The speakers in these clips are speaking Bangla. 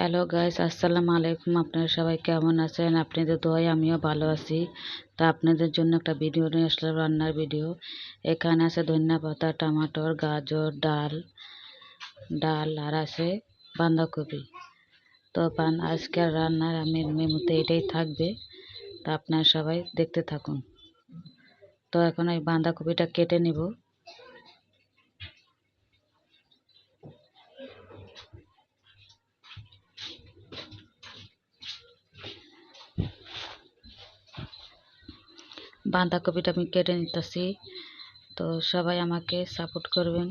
হ্যালো গাইস আসসালামু আলাইকুম আপনারা সবাই কেমন আছেন? আপনাদের দোয়ায় আমিও ভালো আছি। তা আপনাদের জন্য একটা ভিডিও নিয়ে আসলাম, রান্নার ভিডিও এখানে আছে ধনিয়া পাতা, টমাটোর গাজর, ডাল ডাল আর আছে বাঁধাকপি। তো পান আজকের রান্নার আমি মেমুতে এটাই থাকবে। তা আপনারা সবাই দেখতে থাকুন। তো এখন এই বাঁধাকপিটা কেটে নিব। বাঁধাকপিটা আমি কেটে নিতেছি। তো সবাই আমাকে সাপোর্ট করবেন।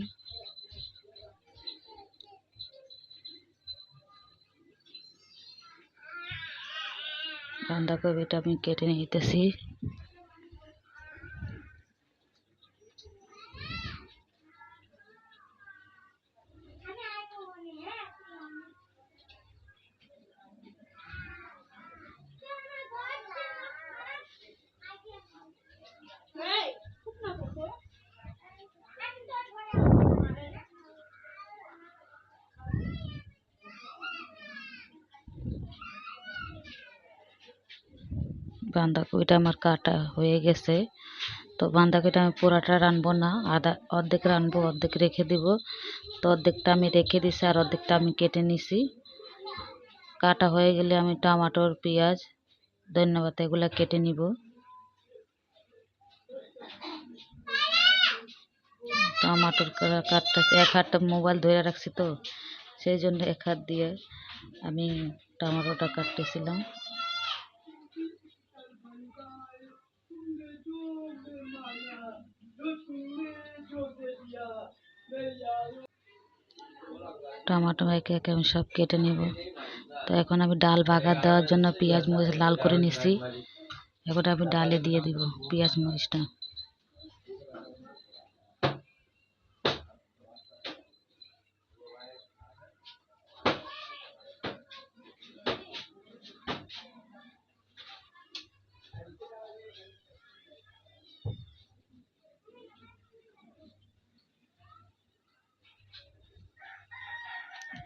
বাঁধাকপিটা আমি কেটে নিতেছি। বাঁধাকপিটা আমার কাটা হয়ে গেছে। তো বাঁধাকপিটা আমি পুরাটা রানবো না আধা অর্ধেক রানবো, অর্ধেক রেখে দিব। তো অর্ধেকটা আমি রেখে দিছি আর অর্ধেকটা আমি কেটে নিছি। কাটা হয়ে গেলে আমি টমাটোর পেঁয়াজ, ধন্যবাদ, এগুলা কেটে নিব। টমাটোর কাটতেছি, এক হাতটা মোবাইল ধরে রাখছি তো, সেই জন্য এক হাত দিয়ে আমি টমাটোটা কাটতেছিলাম। টমাটো একে একে আমি সব কেটে নেব। তো এখন আমি ডাল বাগার দেওয়ার জন্য পেঁয়াজ মরিচ লাল করে নিছি। এখন আমি ডালে দিয়ে দিব পেঁয়াজ মরিচটা।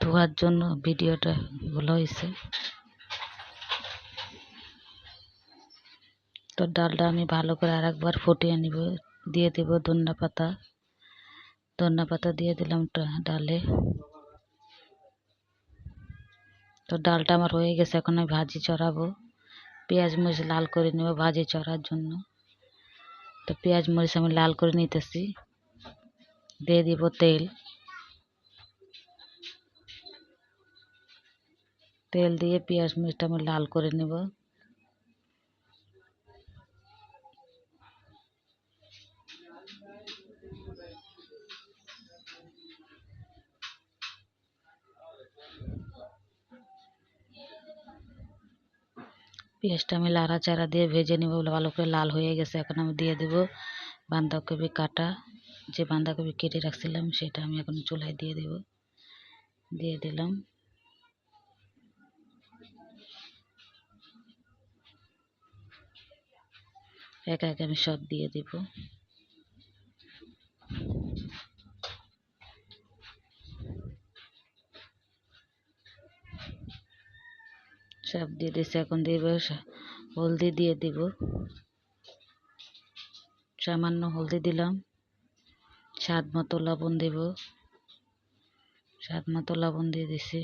ধোয়ার জন্য ভিডিওটা ভালো হয়েছে। তো ডালটা আমি ভালো করে আর একবার ফুটিয়ে নিব, দিয়ে দেব ধন্যা পাতা। ধন্যা পাতা দিয়ে দিলাম ডালে। তো ডালটা আমার হয়ে গেছে, এখন আমি ভাজি চড়াবো। পেঁয়াজ মরিচ লাল করে নেব ভাজি চড়ার জন্য। তো পেঁয়াজ মরিচ আমি লাল করে নিতেছি। দিয়ে দিব তেল। তেল দিয়ে পেঁয়াজ মরিচটা আমি লাল করে নেব। পেঁয়াজটা আমি লাড়াচাড়া দিয়ে ভেজে নেব, ভালো করে লাল হয়ে গেছে। এখন আমি দিয়ে দেব বাঁধাকপি কাটা। যে বাঁধাকপি কেটে রাখছিলাম, সেটা আমি এখন চুলায় দিয়ে দেব। দিয়ে দিলাম। একে একে আমি সব দিয়ে দিব। সব দিয়ে দিয়েছি, এখন দিব হলদি দিয়ে দিব। সামান্য হলদি দিলাম। স্বাদ মতো লবণ দেব। স্বাদ মতো লবণ দিয়ে দিছি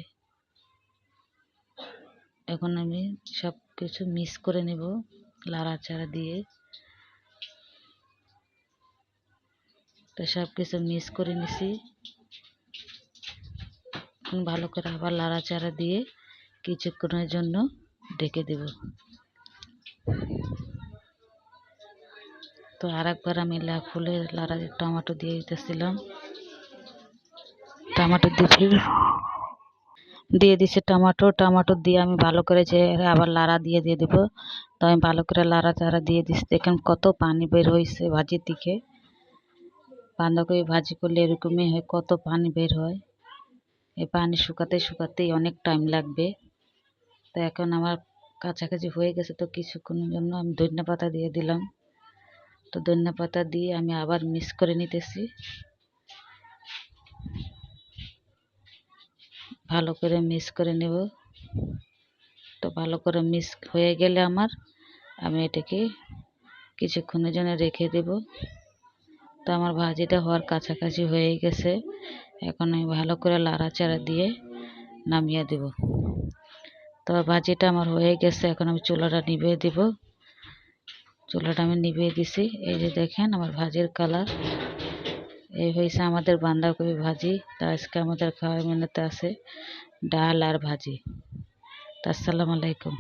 এখন আমি সব কিছু মিক্স করে নেব, লাড়াচাড়া দিয়ে। তো সব কিছু মিক্স করে নিছি। ভালো করে আবার লাড়াচাড়া দিয়ে কিছুক্ষণের জন্য ঢেকে দেব। তো আর একবার আমি ফুলে লাড়া টমেটো দিয়ে দিতেছিলাম। টমেটো দিয়ে দিয়ে দিছি টমেটো। টমেটো দিয়ে আমি ভালো করে যে আবার লাড়া দিয়ে দিয়ে দেবো। তো আমি ভালো করে লাড়া চাড়া দিয়ে দিচ্ছি দেখেন কত পানি বের হয়েছে ভাজির দিকে। বাঁধাকপি ভাজি করলে এরকমই হয়, কত পানি বের হয়। এই পানি শুকাতে শুকাতেই অনেক টাইম লাগবে। তো এখন আমার কাছাকাছি হয়ে গেছে, তো কিছুক্ষণের জন্য আমি ধনিয়া পাতা দিয়ে দিলাম। তো ধনিয়া পাতা দিয়ে আমি আবার মিক্স করে নিতেছি। ভালো করে মিক্স করে নেব। তো ভালো করে মিক্স হয়ে গেলে আমার, আমি এটাকে কিছুক্ষণের জন্য রেখে দেব। তো আমার ভাজিটা হওয়ার কাছাকাছি হয়ে গেছে। এখন আমি ভালো করে লাড়াচাড়া দিয়ে নামিয়ে দেব। তো ভাজিটা আমার হয়ে গেছে, এখন আমি চুলাটা নিভিয়ে দিব। চুলাটা আমি নিভিয়ে দিছি। এই যে দেখেন আমার ভাজির কালার। এই হয়েছে আমাদের বাঁধাকপি ভাজি। তা আজকে আমাদের খাওয়ার মেনুতে আছে ডাল আর ভাজি। আসসালামু আলাইকুম।